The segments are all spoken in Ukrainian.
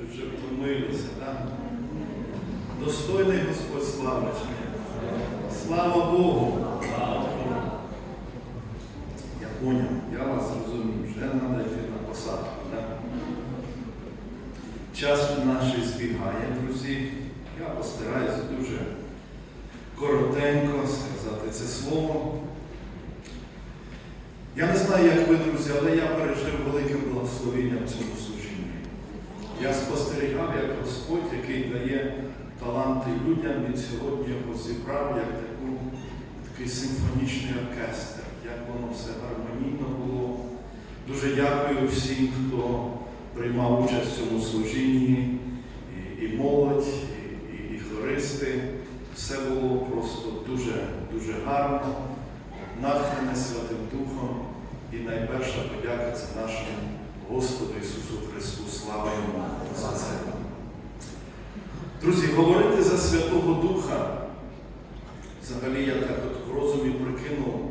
Що вже втомилися, так? Достойний Господь слави? Слава Богу! Я поняв, я вас зрозумів, вже треба йти на посадку. Так? Час наш збігає, друзі. Я постараюся дуже коротенько сказати це слово. Я не знаю, як ви, друзі, але я пережив велике благословення в цьому служінні. Я спостерігав, як Господь, який дає таланти він сьогодні його зібрав як таку, такий симфонічний оркестр, як воно все гармонійно було. Дуже дякую всім, хто приймав участь в цьому служінні, і, і молодь, і, і, і хористи. Все було просто дуже, дуже гарно, натхнене Святим Духом. І найперша подяка це нашому Господу Ісусу Христу. Слава Йому за це. Друзі, говорити за Святого Духа, взагалі я так от в розумі прикинув,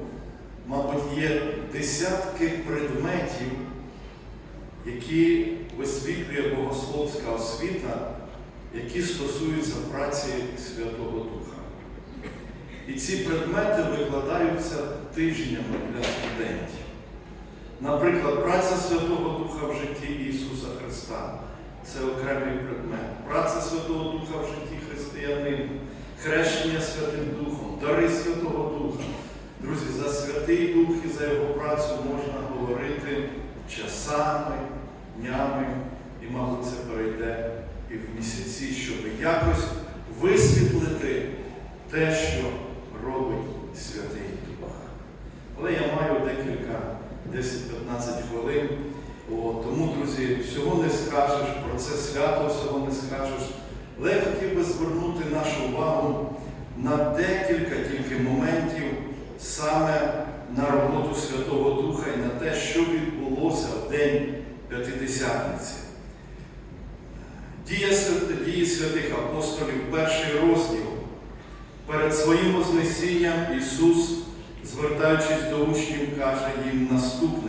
мабуть, є десятки предметів, які висвітлює богословська освіта, які стосуються праці Святого Духа. І ці предмети викладаються тижнями для студентів. Наприклад, праця Святого Духа в житті Ісуса Христа це окремий предмет. Праця Святого Духа в житті християнина, хрещення Святим Духом, дари Святого Духа. Друзі, за Святий Дух і за Його працю можна говорити часами, днями, і, мабуть, це перейде і в місяці, щоб якось висвітлити те, що робить Святий Дух. Але я маю декілька 10-15 хвилин. О, тому, друзі, всього не скажеш, про це свято всього не скажеш. Але я хотів би звернути нашу увагу на декілька тільки моментів саме на роботу Святого Духа і на те, що відбулося в День П'ятидесятниці. Дії святих апостолів, перший розділ. Перед своїм Вознесінням Ісус, звертаючись до учнів, каже їм наступне.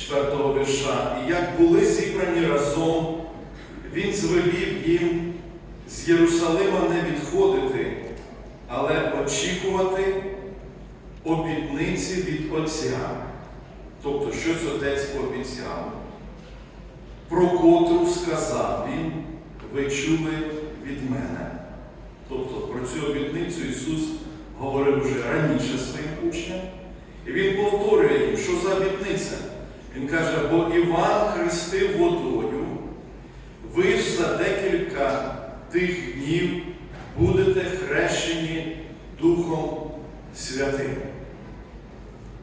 Четвертого вірша. І як були зібрані разом, Він звелів їм з Єрусалима не відходити, але очікувати обітниці від Отця. Тобто, щось Отець пообіцяв, про котру сказав Він, ви чули від мене. Тобто про цю обітницю Ісус говорив вже раніше своїм учням. І Він повторює їм, що за обітниця. Він каже, бо Іван хрестив водою, ви ж за декілька тих днів будете хрещені Духом Святим.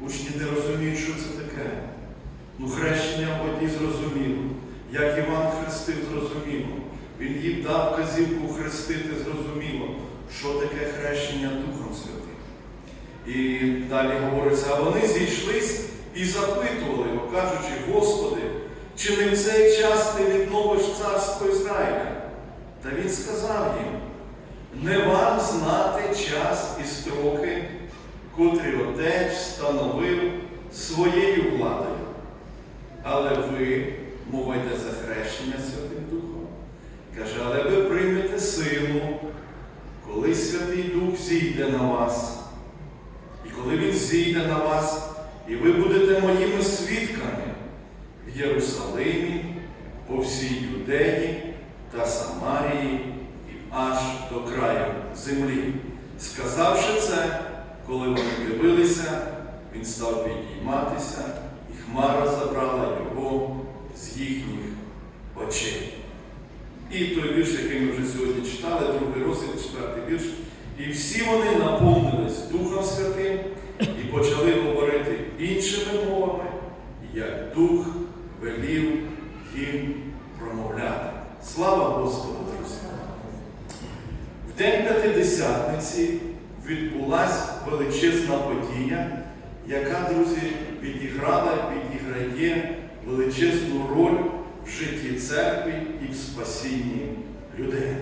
Учні не розуміють, що це таке. Ну, хрещення воді зрозуміло. Як Іван хрестив, зрозуміло. Він їм дав казівку хрестити, зрозуміло, що таке хрещення Духом Святим. І далі говориться, а вони зійшлись і запитували його, кажучи, Господи, чи не в цей час ти відновиш царство Ізраїля? Та він сказав їм, не вам знати час і строки, котрі Отець встановив своєю владою. Але ви, мова йде за хрещення Святим Духом, каже, але ви приймете силу, коли Святий Дух зійде на вас. І коли Він зійде на вас, і ви будете моїми свідками в Єрусалимі, по всій Юдеї та Самарії і аж до краю землі. Сказавши це, коли вони дивилися, він став підійматися, і хмара забрала його з їхніх очей. І той вірш, який ми вже сьогодні читали, другий розділ, четвертий вірш. І всі вони наповнились Духом Святим іншими мовами, як Дух велів їм промовляти. Слава Господу, друзі! В День П'ятидесятниці відбулася величезна подія, яка, друзі, відіграла, відіграє величезну роль в житті церкви і в спасінні людей.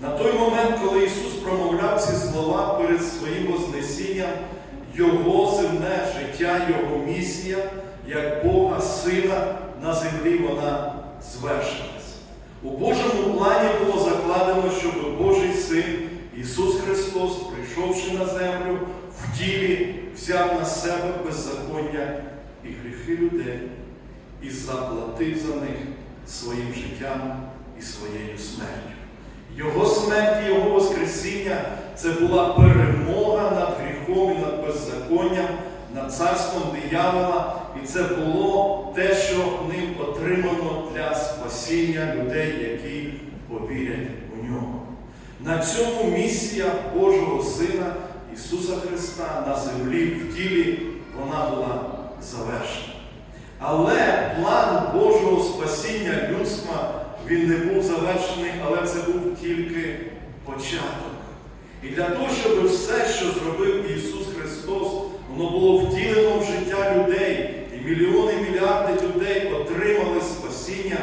На той момент, коли Ісус промовляв ці слова перед своїм Вознесінням, Його земне життя, Його місія, як Бога Сина на землі вона звершилась. У Божому плані було закладено, щоб Божий Син Ісус Христос, прийшовши на землю, в тілі взяв на себе беззаконня і гріхи людей і заплатив за них своїм життям і своєю смертю. Його смерть Його Воскресіння це була перемога над гріхом і над беззаконням, над царством диявола, і це було те, що ним отримано для спасіння людей, які повірять у нього. На цьому місія Божого Сина Ісуса Христа на землі в тілі вона була завершена. Але план Божого спасіння людства він не був завершений, але це був тільки початок. І для того, щоб все, що зробив Ісус Христос, воно було втілено в життя людей, і мільйони, мільярди людей отримали спасіння,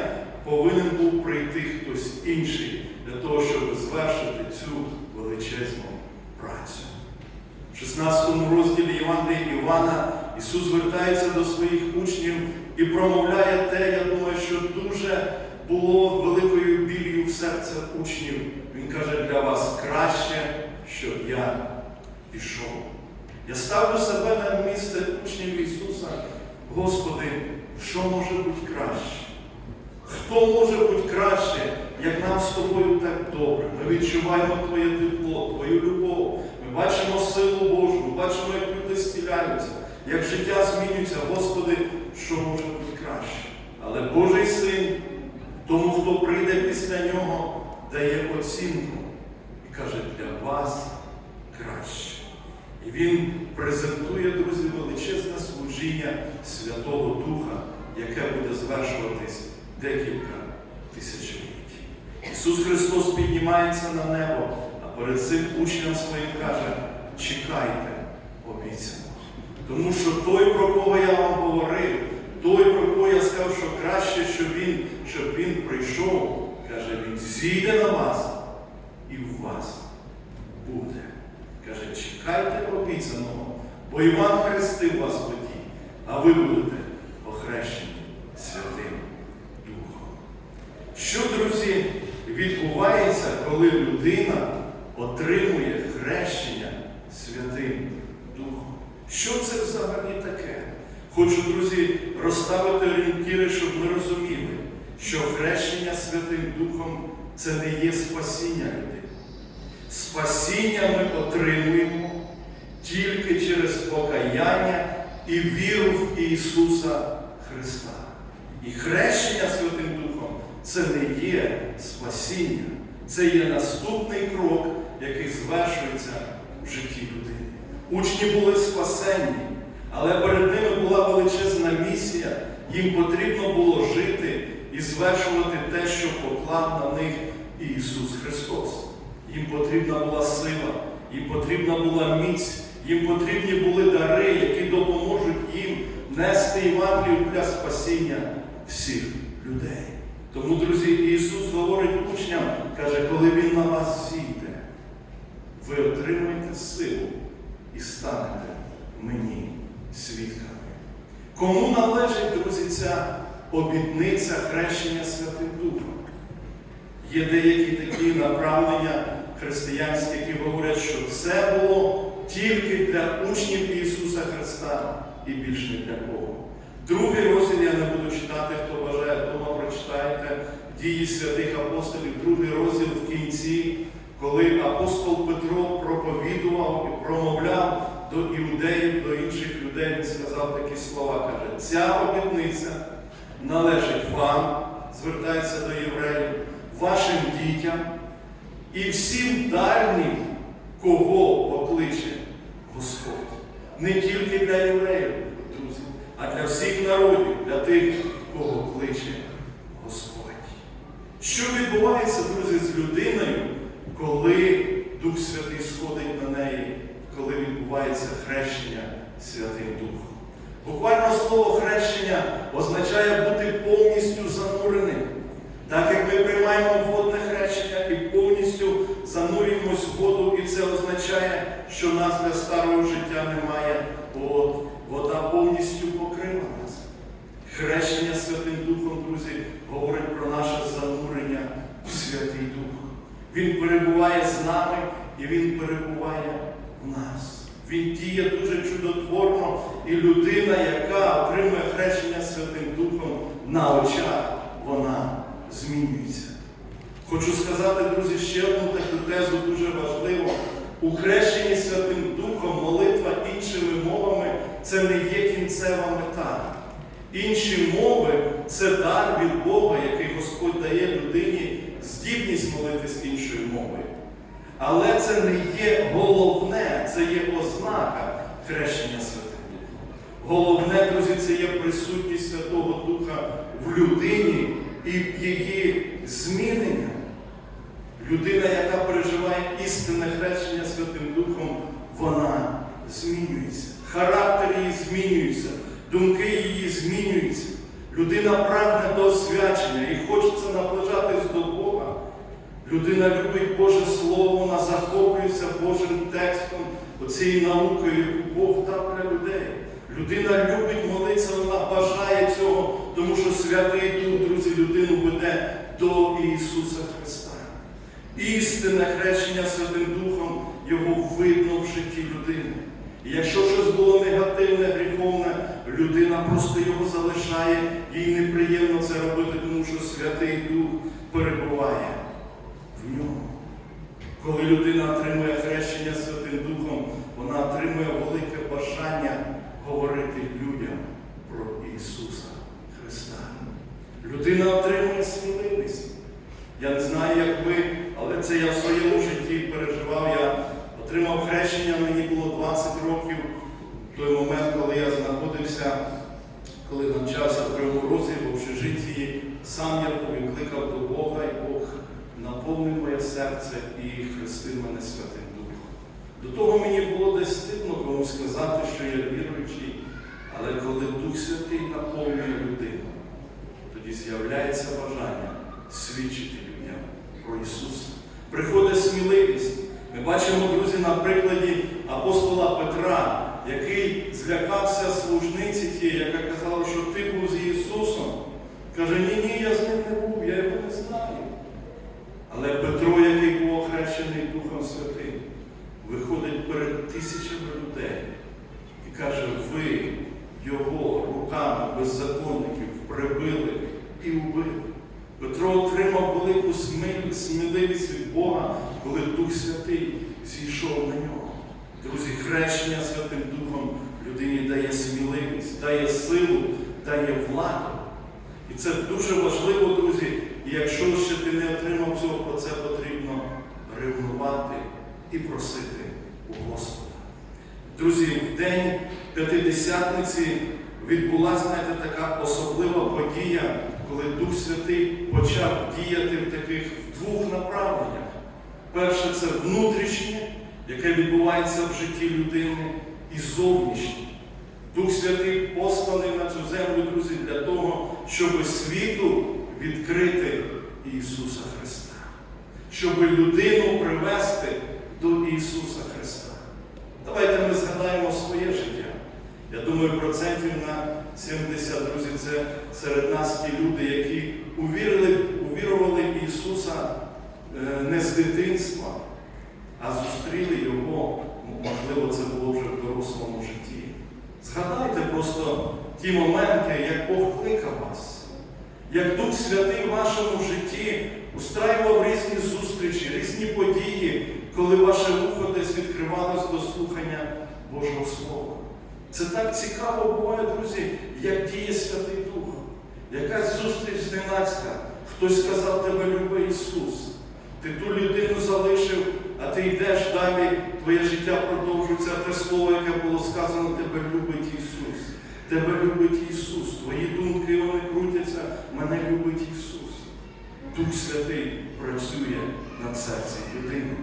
повинен був прийти хтось інший для того, щоб звершити цю величезну працю. В 16 розділі Євангелія Івана Ісус звертається до своїх учнів і промовляє те, я думаю, що дуже було великою білью в серце учнів. Він каже, для вас краще, щоб я пішов. Я ставлю себе на місце учнів Ісуса. Господи, що може бути краще? Хто може бути краще, як нам з тобою так добре? Ми відчуваємо Твоє тепло, Твою любов. Ми бачимо силу Божу, ми бачимо, як люди стіляються, як життя змінюється. Господи, що може бути краще? Але Божий син, тому, хто прийде після нього, дає оцінку каже, для вас краще. І він презентує, друзі, величезне служіння Святого Духа, яке буде звершуватись декілька тисячоліть. Ісус Христос піднімається на небо, а перед цим учням своїм каже, чекайте обіцяного. Тому що той, про кого я вам говорив, той, про кого я сказав, що краще, щоб він, щоб він прийшов, каже, він зійде на вас і в вас буде. Каже, чекайте обіцяного, бо Іван хрестив вас в воді, а ви будете охрещені Святим Духом. Що, друзі, відбувається, коли людина отримує хрещення Святим Духом? Що це взагалі таке? Хочу, друзі, розставити орієнтіри, щоб ми розуміли, що хрещення Святим Духом це не є спасіння людей. Спасіння ми отримуємо тільки через покаяння і віру в Ісуса Христа. І хрещення Святим Духом це не є спасіння, це є наступний крок, який звершується в житті людини. Учні були спасенні, але перед ними була величезна місія, їм потрібно було жити і звершувати те, що поклав на них Ісус Христос. Їм потрібна була сила, їм потрібна була міць, їм потрібні були дари, які допоможуть їм нести Євангелію для спасіння всіх людей. Тому, друзі, Ісус говорить учням, каже, коли Він на вас зійде, ви отримаєте силу і станете мені свідками. Кому належить, друзі, ця обітниця хрещення Святим Духом? Є деякі такі направлення християнські, які говорять, що це було тільки для учнів Ісуса Христа і більш не для кого. Другий розділ я не буду читати, хто бажає, вдома прочитайте дії святих апостолів, другий розділ в кінці, коли апостол Петро проповідував і промовляв до іудеїв, до інших людей, він сказав такі слова, каже, ця обітниця належить вам, звертається до євреїв, вашим дітям і всім дальнім, кого покличе Господь. Не тільки для євреїв, друзі, а для всіх народів, для тих, кого кличе Господь. Що відбувається, друзі, з людиною, коли Дух Святий сходить на неї, коли відбувається хрещення Святим Духом? Буквально слово хрещення означає бути повністю зануреним. Так як ми приймаємо водне хрещення і повністю занурюємось в воду, і це означає, що нас для старого життя немає, бо вода повністю покрила нас. Хрещення Святим Духом, друзі, говорить про наше занурення в Святий Дух. Він перебуває з нами і Він перебуває в нас. Він діє дуже чудотворно, і людина, яка отримує хрещення Святим Духом на очах, вона змінюється. Хочу сказати, друзі, ще одну таку тезу дуже важливу. У хрещенні Святим Духом молитва іншими мовами це не є кінцева мета. Інші мови це дар від Бога, який Господь дає людині здібність молитись іншою мовою. Але це не є головне, це є ознака хрещення Святим Духом. Головне, друзі, це є присутність Святого Духа в людині і її змінення. Людина, яка переживає істинне хрещення Святим Духом, вона змінюється. Характер її змінюється, думки її змінюються. Людина прагне до освячення і хочеться наближатись до Бога. Людина любить Боже Слово, вона захоплюється Божим текстом, оцією наукою, яку Бог дав для людей. Людина любить молитися, вона бажає цього, тому що Святий Дух, друзі, людину веде до Ісуса Христа. Істинне хрещення Святим Духом, його видно в житті людини. І якщо щось було негативне, гріховне, людина просто його залишає, їй неприємно це робити, тому що Святий Дух перебуває в ньому. Коли людина отримує хрещення Святим Духом, вона отримує велике бажання говорити людям про Ісуса Христа. Людина отримує сміливість. Я не знаю, як ви, але це я в своєму житті переживав. Я отримав хрещення, мені було 20 років в той момент, коли я знаходився, коли навчався в Кривому Розі, в общежитті. Сам я повікликав до Бога, і Бог наповнив моє серце і хрестив мене Святим Духом. До того мені було десь стидно комусь сказати, що я віруючий, але коли Дух Святий наповнює людину, тоді з'являється бажання свідчити про Ісуса. Приходить сміливість. Ми бачимо, друзі, на прикладі апостола Петра, який злякався служниці тієї, яка казала, що ти був з Ісусом. Каже, ні, ні, я з ним не був, я його не знаю. Але Петро, який був охрещений Духом Святим, виходить перед тисячами людей і каже, ви його руками беззаконників прибили і вбили. Петро отримав велику сміливість від Бога, коли Дух Святий зійшов на нього. Друзі, хрещення Святим Духом людині дає сміливість, дає силу, дає владу. І це дуже важливо, друзі. І якщо ще ти не отримав цього, про це потрібно ревнувати і просити у Господа. Друзі, в день П'ятидесятниці відбулася, така особлива подія, коли Дух Святий почав діяти в таких двох направленнях. Перше це внутрішнє, яке відбувається в житті людини, і зовнішнє. Дух Святий посланий на цю землю, друзі, для того, щоб світу відкрити Ісуса Христа, щоб людину привести до Ісуса Христа. Давайте ми згадаємо своє життя. Я думаю, процентів на 70, друзі, це серед нас ті люди, які увірили, увірували в Ісуса е, не з дитинства, а зустріли Його, можливо, це було вже в дорослому житті. Згадайте просто ті моменти, як Бог кликав вас, як Дух Святий в вашому житті устраював різні зустрічі, різні події, коли ваше вухо десь відкривалось до слухання Божого Слова. Це так цікаво буває, друзі, як діє Святий Дух. Якась зустріч зненацька. Хтось сказав, тебе любить Ісус. Ти ту людину залишив, а ти йдеш далі, твоє життя продовжується, те слово, яке було сказано, тебе любить Ісус. Тебе любить Ісус. Твої думки вони крутяться, мене любить Ісус. Дух Святий працює над серцем людини.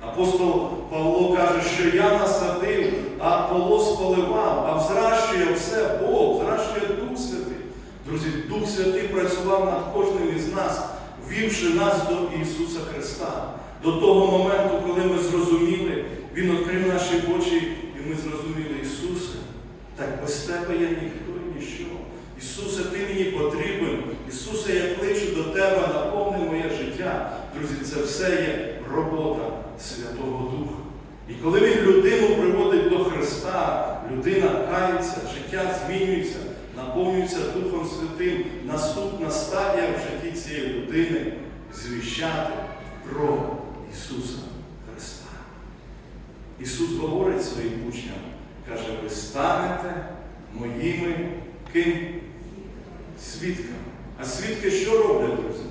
Апостол Павло каже, що я насадив, а Аполос поливав, а взращує все Бог, взращує Дух Святий. Друзі, Дух Святий працював над кожним із нас, вівши нас до Ісуса Христа. До того моменту, коли ми зрозуміли, Він відкрив наші очі, і ми зрозуміли Ісуса. Так без тебе я ніхто і ніщо. Ісусе, Ти мені потрібен. Ісусе, я кличу до Тебе, життя. Друзі, це все є робота Святого Духа. І коли Він людину приводить до Христа, людина кається, життя змінюється, наповнюється Духом Святим. Наступна стадія в житті цієї людини звіщати про Ісуса Христа. Ісус говорить своїм учням, каже, ви станете моїми ким? Свідками. А свідки що роблять, друзі?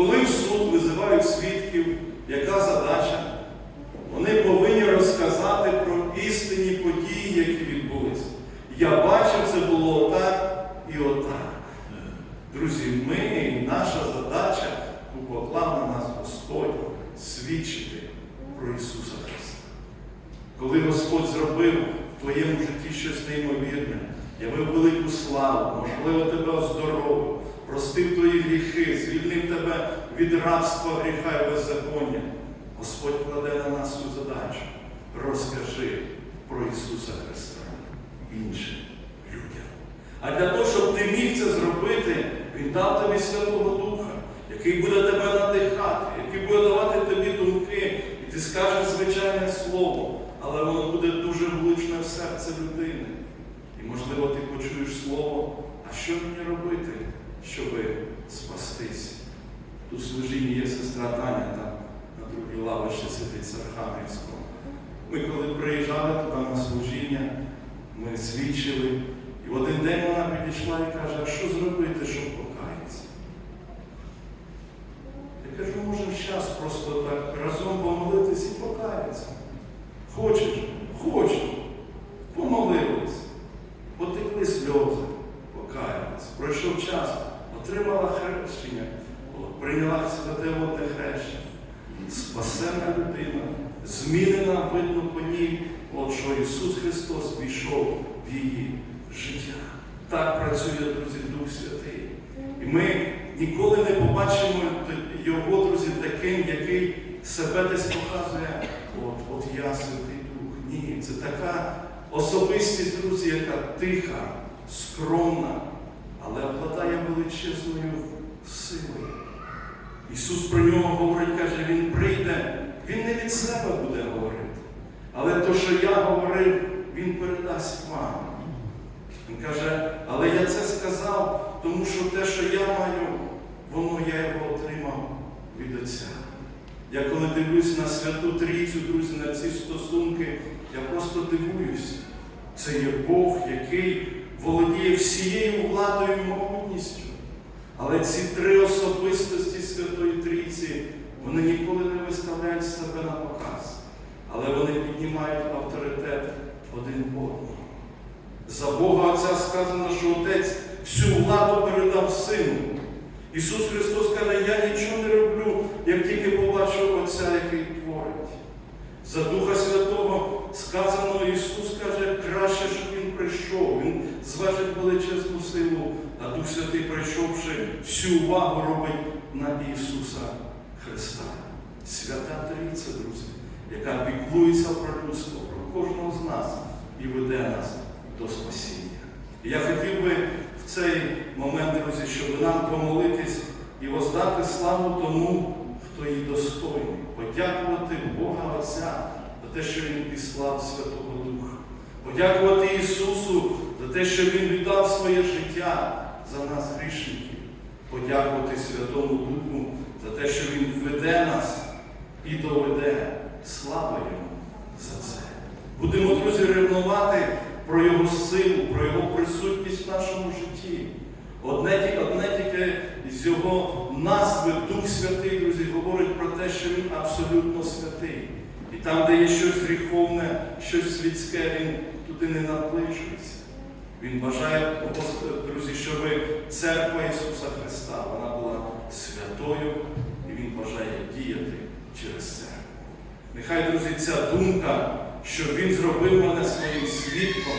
Коли в суд визивають свідків, яка задача? Вони повинні розказати про істинні події, які відбулися. Я бачив, це було отак і отак. Друзі, ми, наша задача, яку поклав на нас Господь, свідчити про Ісуса Христа. Коли Господь зробив в твоєму житті щось неймовірне, явив велику славу, можливо, тебе оздоровив, простив твої гріхи, звільнив тебе від рабства гріха і беззаконня. Господь кладе на нас цю задачу. Розкажи про Ісуса Христа іншим людям. А для того, щоб ти міг це зробити, Він дав тобі Святого Духа, який буде тебе надихати, який буде давати тобі думки, і ти скажеш звичайне слово, але воно буде дуже влучне в серце людини. І, можливо, ти почуєш слово, а що мені робити, щоб спастись? Тут в служінні є сестра Таня, там на другій лавочці сидить з Архангельського. Ми коли приїжджали туди на служіння, ми свідчили, і в один день вона підійшла і каже, а що зробити, щоб покаятися? Я кажу, можемо зараз просто так разом помолитись і покаятися. Хочеш? Хочу. Помолились, потекли сльози, покаялись. Пройшов час, отримала хрещення, прийняла святе водне хрещення. Спасена людина, змінена, видно по ній, от що Ісус Христос пішов в її життя. Так працює, друзі, Дух Святий. І ми ніколи не побачимо Його, друзі, таким, який себе десь показує. От, от я Святий Дух. Ні, це така особистість, друзі, яка тиха, скромна, але обладає величезною силою. Ісус про нього говорить, каже, Він прийде, Він не від себе буде говорити. Але то, що я говорив, Він передасть вам. Він каже, але я це сказав, тому що те, що я маю, воно я його отримав від Отця. Я коли дивлюсь на Святу Трійцю, друзі, на ці стосунки, я просто дивуюсь. Це є Бог, який володіє всією владою і могутністю. Але ці три особистості Святої Трійці, вони ніколи не виставляють себе на показ, але вони піднімають авторитет один одного. За Бога Отця сказано, що Отець всю владу передав Сину. Ісус Христос каже, я нічого не роблю, як тільки побачив Отця, який творить. За Духа Святого сказано, Ісус каже, краще, щоб Він прийшов. Він зважить величезну силу, а Дух Святий, прийшовши, всю увагу робить на Ісуса Христа. Свята Трійця, друзі, яка піклується про людство, про кожного з нас і веде нас до спасіння. І я хотів би в цей момент, друзі, щоб нам помолитись і воздати славу тому, хто її достойний, подякувати Бога Отця за те, що Він післав Святого Духа, подякувати Ісусу за те, що Він віддав своє життя за нас, грішників, подякувати Святому Духу за те, що Він веде нас і доведе. Слава Йому за це. Будемо, друзі, ревнувати про Його силу, про Його присутність в нашому житті. Одне, тільки з його назви Дух Святий, друзі, говорить про те, що Він абсолютно святий. І там, де є щось гріховне, щось світське, Він туди не наближується. Він бажає, друзі, щоб церква Ісуса Христа вона була святою, і Він бажає діяти через церкву. Нехай, друзі, ця думка, що Він зробив мене своїм свідком,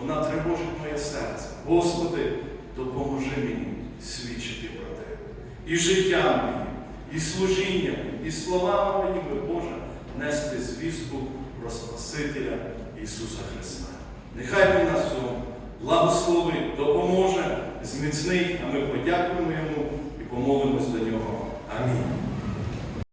вона тривожить моє серце. Господи, допоможи мені свідчити про тебе. І життям моїм, і служінням, і словами моїми, Боже, нести звістку про Спасителя Ісуса Христа. Нехай Він нас благословить, допоможе, зміцнить, а ми подякуємо йому і помолимось до нього. Амінь.